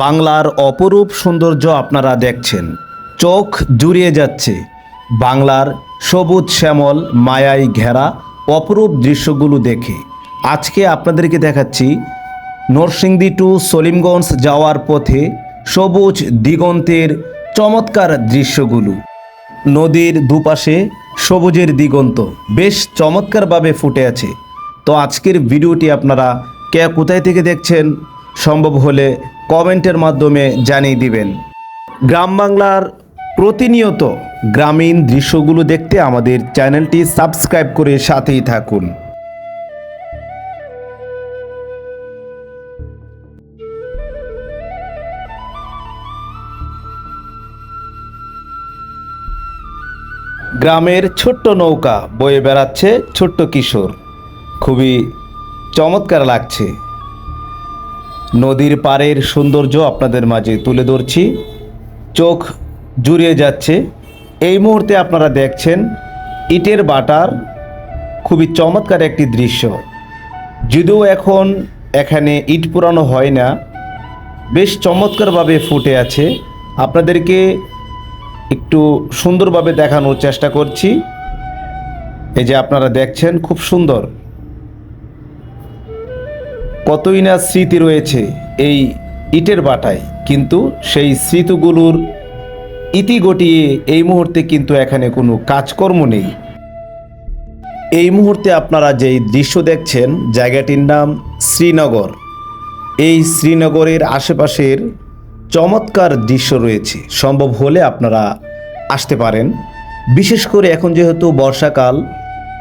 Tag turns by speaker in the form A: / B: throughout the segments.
A: বাংলার অপরূপ সৌন্দর্য আপনারা দেখছেন। চোখ জুড়িয়ে যাচ্ছে বাংলার সবুজ শ্যামল মায়ায় ঘেরা অপরূপ দৃশ্যগুলো দেখে। আজকে আপনাদেরকে দেখাচ্ছি নরসিংদী টু সলিমগঞ্জ যাওয়ার পথে সবুজ দিগন্তের চমৎকার দৃশ্যগুলো। নদীর দুপাশে সবুজের দিগন্ত বেশ চমৎকারভাবে ফুটে আছে। তো আজকের ভিডিওটি আপনারা কে কোথায় থেকে দেখছেন? সম্ভব হলে কমেন্টের মাধ্যমে জানিয়ে দিবেন। গ্রাম বাংলার প্রতিনিয়ত গ্রামীণ দৃশ্যগুলো দেখতে আমাদের চ্যানেলটি সাবস্ক্রাইব করে সাথেই থাকুন। গ্রামের ছোট্ট নৌকা বয়ে বেড়াচ্ছে ছোট্ট কিশোর। খুবই চমৎকার লাগছে। নদীর পাড়ের সৌন্দর্য আপনাদের মাঝে তুলে ধরছি। চোখ জুড়িয়ে যাচ্ছে। এই মুহূর্তে আপনারা দেখছেন ইটের বাটার। খুবই চমৎকার একটি দৃশ্য। যদিও এখন এখানে ইট পুরানো হয় না, বেশ চমৎকারভাবে ফুটে আছে। আপনাদেরকে একটু সুন্দরভাবে দেখানোর চেষ্টা করছি। এই যে আপনারা দেখছেন, খুব সুন্দর। কতই না স্মৃতি রয়েছে এই ইটের বাটায়, কিন্তু সেই স্মৃতিগুলোর ইতি গটিয়ে এই মুহূর্তে কিন্তু এখানে কোনো কাজকর্ম নেই। এই মুহূর্তে আপনারা যেই দৃশ্য দেখছেন, জায়গাটির নাম শ্রীনগর। এই শ্রীনগরের আশেপাশের চমৎকার দৃশ্য রয়েছে। সম্ভব হলে আপনারা আসতে পারেন। বিশেষ করে এখন যেহেতু বর্ষাকাল,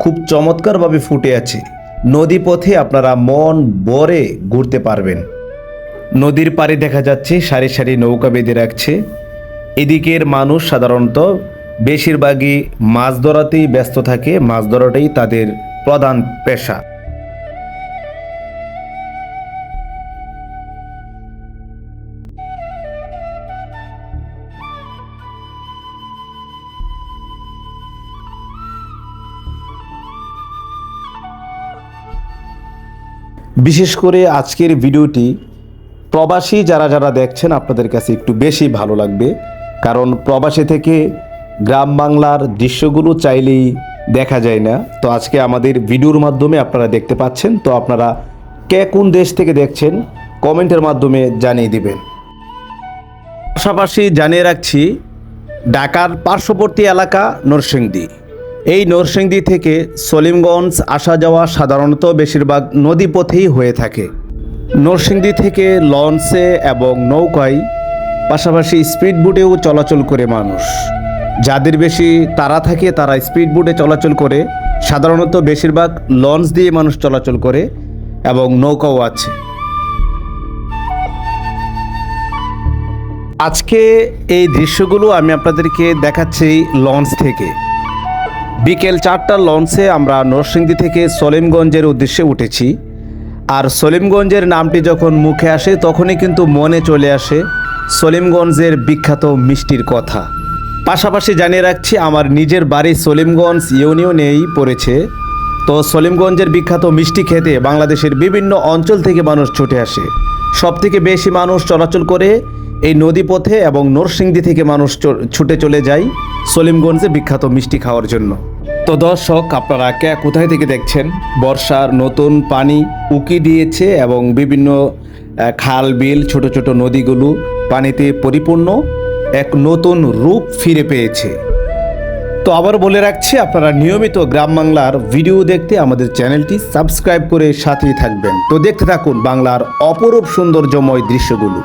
A: খুব চমৎকারভাবে ফুটে আছে। নদী পথে আপনারা মন বরে ঘুরতে পারবেন। নদীর পারে দেখা যাচ্ছে সারি সারি নৌকা বেঁধে রাখছে। এদিকের মানুষ সাধারণত বেশিরভাগই মাছ ধরাতেই ব্যস্ত থাকে, মাছ ধরাটাই তাদের প্রধান পেশা। বিশেষ করে আজকের ভিডিওটি প্রবাসী যারা যারা দেখছেন, আপনাদের কাছে একটু বেশি ভালো লাগবে। কারণ প্রবাসী থেকে গ্রাম বাংলার দৃশ্যগুলো চাইলেই দেখা যায় না। তো আজকে আমাদের ভিডিওর মাধ্যমে আপনারা দেখতে পাচ্ছেন, তো আপনারা কে কোন দেশ থেকে দেখছেন, কমেন্টের মাধ্যমে জানিয়ে দিবেন। পাশাপাশি জানিয়ে রাখছি, ঢাকার পার্শ্ববর্তী এলাকা নরসিংদী। এই নরসিংদী থেকে সলিমগঞ্জ আসা যাওয়া সাধারণত বেশিরভাগ নদীপথেই হয়ে থাকে। নরসিংদী থেকে লঞ্চে এবং নৌকায়, পাশাপাশি স্পিড বোটেও চলাচল করে মানুষ। যাদের বেশি তারা থাকে তারা স্পিড বোটে চলাচল করে। সাধারণত বেশিরভাগ লঞ্চ দিয়ে মানুষ চলাচল করে এবং নৌকাও আছে। আজকে এই দৃশ্যগুলো আমি আপনাদেরকে দেখাচ্ছি লঞ্চ থেকে। বিকেল চারটার লঞ্চে আমরা নরসিংদী থেকে সলিমগঞ্জের উদ্দেশ্যে উঠেছি। আর সলিমগঞ্জের নামটি যখন মুখে আসে, তখনই কিন্তু মনে চলে আসে সলিমগঞ্জের বিখ্যাত মিষ্টির কথা। পাশাপাশি জানিয়ে রাখছি, আমার নিজের বাড়ি সলিমগঞ্জ ইউনিয়নেই পড়েছে। তো সলিমগঞ্জের বিখ্যাত মিষ্টি খেতে বাংলাদেশের বিভিন্ন অঞ্চল থেকে মানুষ ছুটে আসে। সব থেকে বেশি মানুষ চলাচল করে এই নদীপথে এবং নরসিংদী থেকে মানুষ ছুটে চলে যায় সলিমগঞ্জে বিখ্যাত মিষ্টি খাওয়ার জন্য। তো দর্শক, আপনারা কে কোথায় থেকে দেখছেন? বর্ষার নতুন পানি উকি দিয়েছে এবং বিভিন্ন খাল, বিল, ছোট ছোট নদীগুলো পানিতে পরিপূর্ণ এক নতুন রূপ ফিরে পেয়েছে। তো আবার বলে রাখছি, আপনারা নিয়মিত গ্রাম বাংলার ভিডিও দেখতে আমাদের চ্যানেলটি সাবস্ক্রাইব করে সাথেই থাকবেন। তো দেখতে থাকুন বাংলার অপরূপ সৌন্দর্যময় দৃশ্যগুলো।